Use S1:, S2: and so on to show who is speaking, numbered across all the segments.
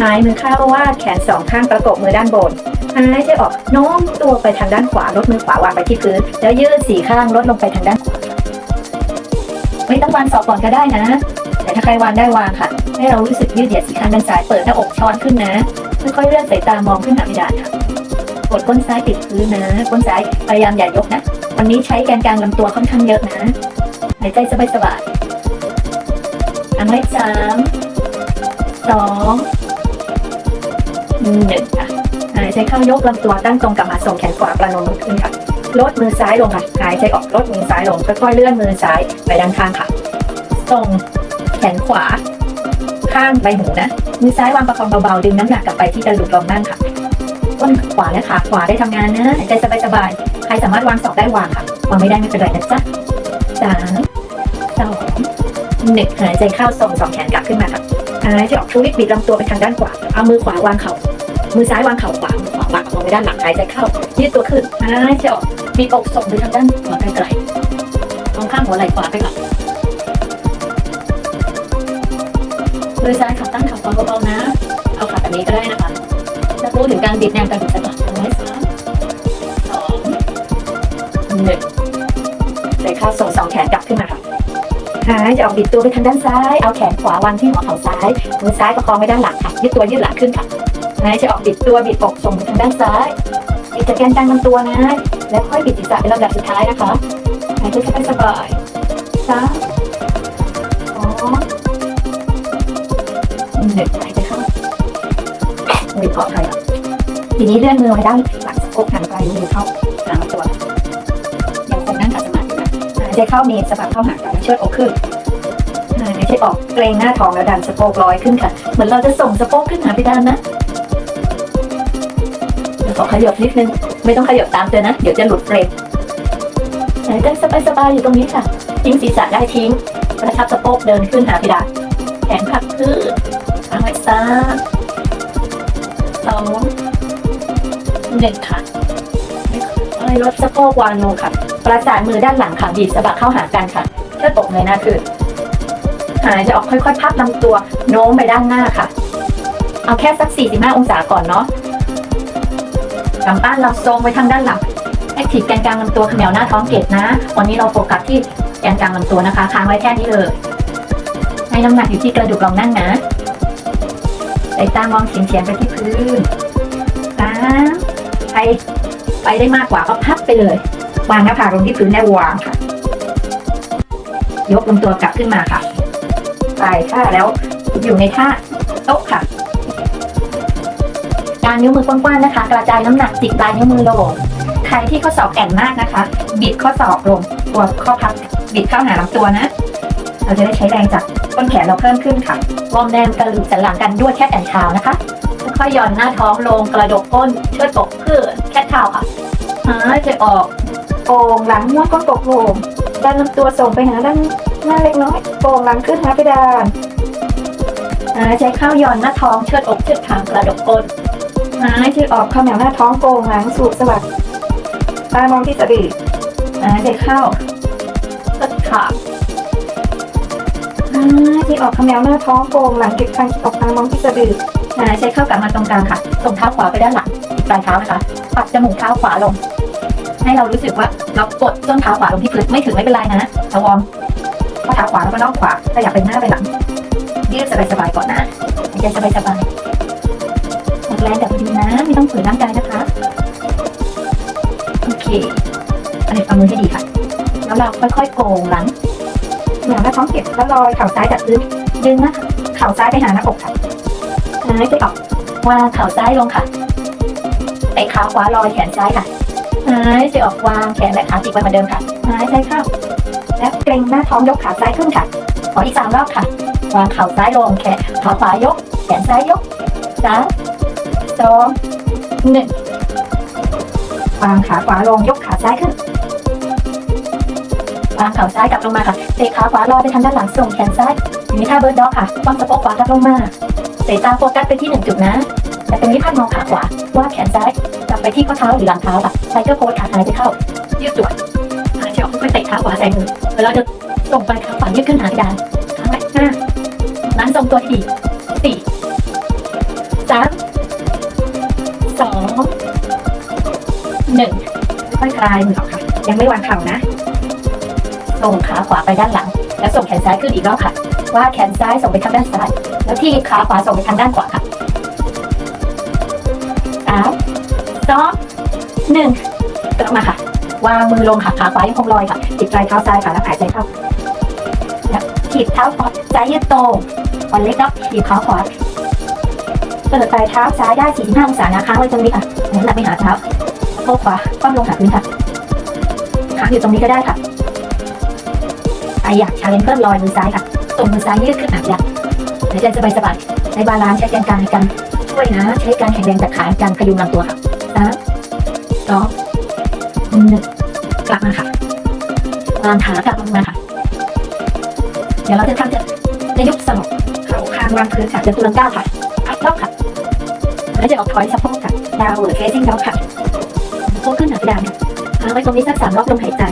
S1: หายมือข้าวาดแขนสองข้างประกบมือด้านบนหายใจออกโน้มตัวไปทางด้านขวาลดมือขวาวางไปที่พื้น แล้วยืดสี่ข้างลดลงไปทางด้านขวาไม่ต้องวางศอกก่อนก็ได้นะ แต่ถ้าใครวางได้วางค่ะ ให้เรารู้สึกยืดเหยียดสี่ข้างด้านซ้ายเปิดหน้าอกช้อนขึ้นนะค่อยๆเลื่อนสายตามองขึ้นหาเพดานค่ะกดก้นซ้ายติดพื้นนะก้นซ้ายพยายามอย่ายกนะวันนี้ใช้แกนกลางลำตัวค่อนข้างเยอะนะหายใจสบายๆอันไว้สามสอง หนึ่งค่ะหายใจเข้ายกลำตัวตั้งตรงกลับมาส่งแขนขวาประนมมือขึ้นค่ะลดมือซ้ายลงค่ะหายใจออกลดมือซ้ายลงค่อยๆเลื่อนมือซ้ายไปด้านข้างค่ะส่งแขนขวา ข้างใบหูนะมือซ้ายวางประคองเบาๆดึงน้ำหนักกลับไปที่กระดูกรองนั่งค่ะก้นขวาและขาขวาได้ทำงานนะหายใจสบายๆ ใครสามารถวางศอกได้วางค่ะ วางไม่ได้ไม่เป็นไรนะจ๊ะสามสองหนึ่งหายใจเข้าส่งสองแขนกลับขึ้นมาค่ะหายใจออกทวิตบิดลำตัวไปทางด้านขวา เอามือขวาวางเข่า มือซ้ายวางเข่าขวามือขวาวางเข่ไปด้านหลังหายใจเข้ายืดตัวขึ้นหายใจออกบีอกส่งไปทางด้านขวาไกลๆตรงข้างหัวไหล่ขวาไปก่อนมือซ้ายขาตั้งขาขวาเบาๆนะ เอาขาแบบนี้ก็ได้นะคะจะรู้ถึงการบิดแนวการบิดสะบัดไว้สามสองหนึ่งใจเข้าส่งสองแขนกลับขึ้นมาค่ะหายจะออกบิดตัวไปทางด้านซ้าย เอาแขนขวาวางที่หัวเข่าซ้าย มือซ้ายประคองไว้ด้านหลังค่ะยืดตัวยืดหลังขึ้นค่ะ หายจะออกบิดตัวบิดอกส่งไปทางด้านซ้ายบิดจากแกนกลางลำตัวนะแล้วค่อยบิดศีรษะเป็นลำดับสุดท้ายนะคะหายใจสบายๆสามสองหนึ่งหายใจเข้ามือเกาะไทยทีนี้เลื่อนมือไว้ด้านหลังสะโพกหันไปมือเข้าหลังลำตัวยังคงนั่งขัดสมาธินะหายใจเข้ามีสะบัดเข้าหากันเชิดอกขึ้นหายใจออกเกรงหน้าท้องแล้วดันสะโพกลอยขึ้นค่ะ เหมือนเราจะส่งสะโพกขึ้นหาเพดานนะ ขอขยับนิดนึง ไม่ต้องขยับตามเธอนะ เดี๋ยวจะหลุดเฟรมหายใจสบายๆอยู่ตรงนี้ค่ะ ทิ้งศีรษะได้ทิ้ง ประทับสะโพกเดินขึ้นหาเพดานแขนขับขึ้นค้างไว้สามสองหนึ่งค่ะไม่ลดสะโพกวางลงค่ะ ประสานมือด้านหลังค่ะบีบสะบักเข้าหากันค่ะเชิดอกเงยหน้าขึ้นหายใจออกค่อยๆพับลำตัวโน้มไปด้านหน้าค่ะ เอาแค่สัก 45 องศาก่อนเนาะ กำปั้นเราทรงไว้ทางด้านหลังแอคทีฟแกนกลางลำตัวเขมวหน้าท้องเกตนะ วันนี้เราโฟกัสที่แกนกลางลำตัวนะคะ ค้างไว้แค่นี้เลย ให้น้ำหนักอยู่ที่กระดูกรองนั่งนะสายตามองเฉียงๆไปที่พื้นสามไปไปได้มากกว่าก็พับไปเลย วางหน้าผากลงที่พื้นได้วางค่ะ ยกลำตัวกลับขึ้นมาค่ะ ไปค่ะแล้วอยู่ในท่าโต๊ะค่ะ การนิ้วมือกว้างๆนะคะ กระจายน้ำหนักจิกปลายนิ้วมือลงใครที่ข้อศอกแอนมากนะคะ บิดข้อศอกลงตัวข้อพับบิดเข้าหาลำตัวนะ เราจะได้ใช้แรงจากต้นแขนเราเพิ่มขึ้นค่ะวอร์มแนมกระดูกสันหลังกันด้วยแค่แอนเท้านะคะค่อยย่อนหน้าท้องลงกระดกก้นเชิดอกขึ้นแค่เท้าค่ะหายใจออกโป่งหลังม้วนก้นกบโป่งดันลำตัวส่งไปหาด้านหน้าเล็กน้อยโป่งหลังขึ้นหาเพดานหายใจเข้าย่อนหน้าท้องเชิดอกเชิดขากระดกก้น หายใจออกข้าแนวหน้าท้องโป่งหลังสูบสวัสดตามองที่สะดือหายใจเข้าเชิดขาหายใจออกข้าแนวหน้าท้องโป่งหลังเก็บคางออกตามองที่สะดือหายใจเข้ากลับมาตรงกลางค่ะส่งเท้าขวาไปด้านหลังปลายเท้านะคะปัดจมูกเท้าขวาลง ให้เรารู้สึกว่าเรากดส้นเท้าขวาลงที่พื้นไม่ถึงไม่เป็นไรนะเราวอมข้อเท้าขวาแล้วก็น่องขวาถ้าอยากเป็นหน้าไปหลังยืดสบายๆก่อนนะยใจสบายๆ เราค่อยๆโกงหลังหลังหน้าท้องเก็บแล้วลอยเข่าซ้ายจากพื้นดึงนะเข่าซ้ายไปหาหน้าอกค่ะหายใจออกวางเข่าซ้ายลงค่ะเตะขาขวาลอยแขนซ้ายค่ะหายใจออกวางแขนและขาติดไว้เหมือนเดิมค่ะหายใจเข้าและเกรงหน้าท้องยกขาซ้ายขึ้นค่ะขออีกสามรอบค่ะ วางเข่าซ้ายลงแขนขาขวายก แขนซ้ายยกสามสองหนึ่งวางขาขวาลงยกขาซ้ายขึ้น วางเข่าซ้ายกลับลงมาค่ะเตะขาขวาลอยไปทางด้านหลังส่งแขนซ้ายอยู่ในท่าเบิร์ดด็อกค่ะวางสะโพกขวากลับลงมาสายตาโฟกัสไปที่หนึ่งจุดนะ แต่ตรงนี้พัดมองขาขวาว่าแขนซ้ายกลับไปที่ข้อเท้าหรือหลังเท้าค่ะไซเคิลโพสขาหายใจเข้ายืดตัวหายใจออกค่อยๆเตะขาขวาใส่มือแล้วเราจะส่งไปขาขวายืดขึ้นหาเพดานค้างไว้ห้านั้นทรงตัวที่สี่สามสองหนึ่งค่อยคลายมือออกค่ะ ยังไม่วางเข่านะ ส่งขาขวาไปด้านหลัง แล้วส่งแขนซ้ายขึ้นอีกรอบค่ะ ว่าแขนซ้ายส่งไปทางด้านซ้าย แล้วที่ขาขวาส่งไปทางด้านขวาค่ะสามสองหนึ่งกลับมาค่ะ วางมือลงค่ะขาขวายังคงลอยค่ะจิบปลายเท้าซ้ายค่ะแล้วหายใจเข้าแล้วถีบเท้าขวาใจยืดตรงอ่อนเล็กก็ถีบขาขวาเปิดปลายเท้าซ้ายได้45องศานะค้างไว้ตรงนี้ค่ะน้ำหนักไม่หาเท้าโค้งขวาคว่ำลงหาพื้นค่ะค้างอยู่ตรงนี้ก็ได้ค่ะ อยากชาเลนจ์เพิ่มลอยมือซ้ายค่ะส่งมือซ้ายยืดขึ้นหนักยักหายใจสบายๆใช้บาลานซ์ใช้แกนกลางในการช่วยนะ ใช้การแข็งแรงจากขาในการพยุงลำตัวค่ะสามสองหนึ่งกลับมาค่ะวางขากลับลมาค่ะเดี๋ยวเราจะทำจะจะยกสลบเข่าคางวางพื้นค่ะจะตุลังก้าวค่ะอัพรอบค่ะแล้วจะออกถอยสะโพกค่ะดาวหรือเฟซซิ่งดาวค่ะโค้งขึ้นหนักดานค่ะเอาไว้ตรงนี้สักสามรอบลมหายใจ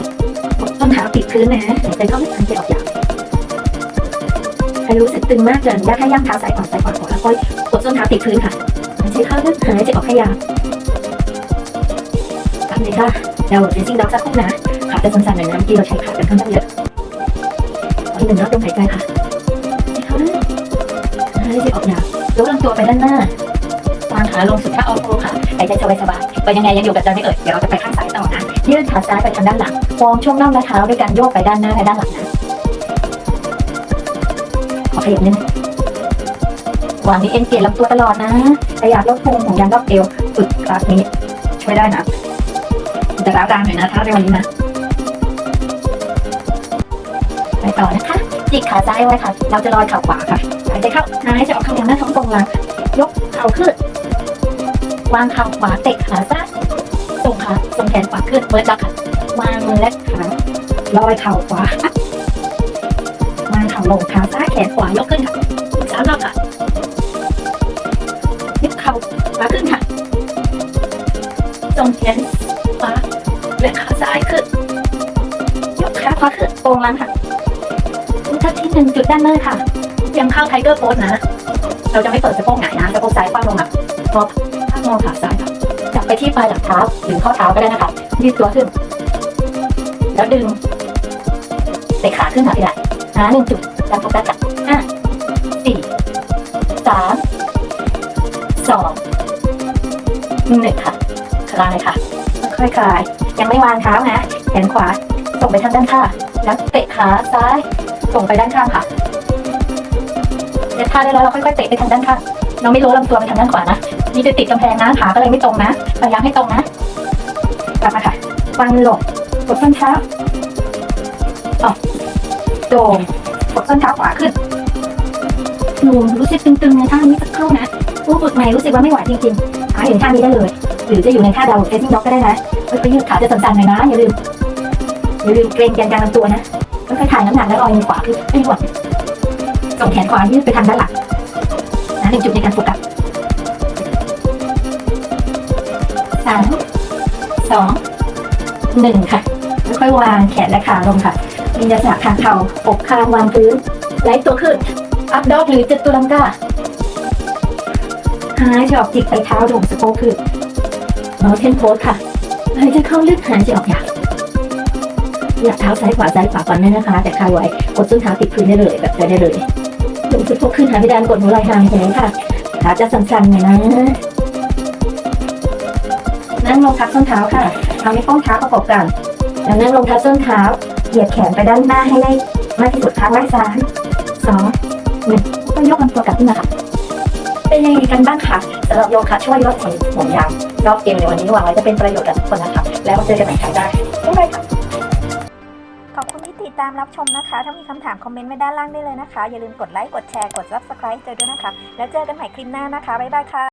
S1: เท้าติดพื้นนะหายใจเข้าลึกหายใจออกยาวใครรู้สึกตึงมากเกินยักให้ย่างเท้าซ้ายขวาซ้ายขวาขวาแล้วค่อยกดส้นเท้าติดพื้นค่ะหายใจเข้าลึกหายใจออกให้ยาวทำเลยค่ะดาวหรือเฟซซิ่งดาวสักครู่นะขาจะสั่นๆหน่อยนะเมื่อกี้เราใช้ขากันค่อนข้างเยอะอีกหนึ่งรอบลมหายใจค่ะเข้าลึกหายใจออกยาวยกลำตัวไปด้านหน้าวางขาลงสุดท่าเอาโคค่ะายใจสบายๆไปยังไงยังอยู่กับใจไม่เอ่ยเดี๋ยวเราจะไปข้างซ้ายต่อนะยืดขาซ้ายไปทางด้านหลังวอร์มช่วงน่องและเท้าด้วยการโยกไปด้านหน้าและด้านหลังนะขอขยับนิดนึงวางนี้เอ็นเกลียลำตัวตลอดนะขยับลดพุงของยันรอบเอวฝึกคลาสนี้ช่วยได้นะจะร้าวรางหน่อยนะถ้าในวันนี้นะไปต่อนะคะจิกขาซ้ายไว้ค่ะ เราจะลอยเข่าขวาค่ะหายใจเข้าหายใจออกข้างยังหน้าท้องตรงลงยกเข่าขึ้น วางเข่าขวาเตะขาซ้ายส่งขาส่งแขนขวาขึ้นเปิดจักค่ะวางมือและขาลอยเข่าขวาวางเข่าลงขาซ้ายแขนขวายกขึ้นค่ะสามรอบค่ะยกเข่าขวาขึ้นค่ะส่งแขนขวาและขาซ้ายขึ้นยกขาขวาขึ้นโปงลังค่ะท่าที่หนึ่งจุดด้านหน้าค่ะยังเข้าไทเกอร์โพสนะ เราจะไม่เปิดสะโพกหงายนะสะโพกซ้ายคว่ำลงอะพอ มองขาซ้ายค่ะจับไปที่ปลายหลังเท้าหรือข้อเท้าก็ได้นะคะยืดตัวขึ้น แล้วดึงเตะขาขึ้นค่ะพี่ละหาหนึ่งจุดการโฟกัสค่ะห้าสี่สามสองหนึ่งค่ะคลายค่ะ ค่อยๆคลาย ยังไม่วางเท้านะแขนขวาส่งไปทางด้านข้างแล้วเตะขาซ้ายส่งไปด้านข้างค่ะเดี๋ยวท่าได้แล้วเราค่อยๆเตะไปทางด้านข้างเราไม่รู้ลำตัวไปทางด้านขวานะ นี่จะติดกำแพงนะขาก็เลยไม่ตรงนะพยายามให้ตรงนะกลับมาค่ะวางมือลงกดส้นเท้าออกโด่งกดส้นเท้าขวาขึ้นหนูรู้สึกตึงๆในท่านี้สักครู่นะผู้ฝึกใหม่รู้สึกว่าไม่ไหวจริงๆหาถึงท่านี้ได้เลย หรือจะอยู่ในท่าดาวเฟซซิ่งด็อกก็ได้นะไปยืดขาจะสั่นๆหน่อยนะอย่าลืมอย่าลืมเกรงแกนกลางลำตัวนะค่อยๆถ่ายน้ำหนักแล้วลอยมือขวาขึ้นไม่หวดส่งแขนขวายืดไปทางด้านหลังนะหนึ่งจุดในการโฟกัส สามสองหนึ่งค่ะค่อยวางแขนและขาลงค่ะมีลักษณะทางเข่าอกคางวางพื้นไล่ตัวขึ้น อัพดอกหรือจัตุลังกาหายใจออกจิกไปเท้าลงสะโพกขึ้นเมาเทนโพสค่ะหายใจเข้าลึกหายใจออกยาวอยากเท้าซ้ายขวาซ้ายขวาก่อนได้นะคะ แต่คายไว้กดส้นเท้าติดพื้นได้เลยแบบได้เลยลงสุดพกขึ้นหาพิดานกดหัวไหล่ห่างแขนค่ะขาจะสั่นๆหน่อยนะ นั่งลงทับส้นเท้าค่ะเอานิ้วโป้งเท้าประกบกันแล้วนั่งลงทับส้นเท้า เหยียดแขนไปด้านหน้าให้ได้มากที่สุดค้างไว้สามสองหนึ่งก็ยกลำตัวกลับขึ้นมาค่ะเป็นยังไงกันบ้างคะสำหรับโยคะช่วยลดผมผมยาวรอบเกมในวันนี้หวังว่าจะเป็นประโยชน์กับทุกคนนะคะแล้วเจอกันใหม่ครั้งหน้าบ๊ายบายค่ะ
S2: ขอบคุณที่ติดตามรับชมนะคะ ถ้ามีคำถามคอมเมนต์ไว้ด้านล่างได้เลยนะคะ อย่าลืมกดไลค์ กดแชร์ กด subscribe เจอด้วยนะคะ แล้วเจอกันใหม่คลิปหน้านะคะ บ๊ายบายค่ะ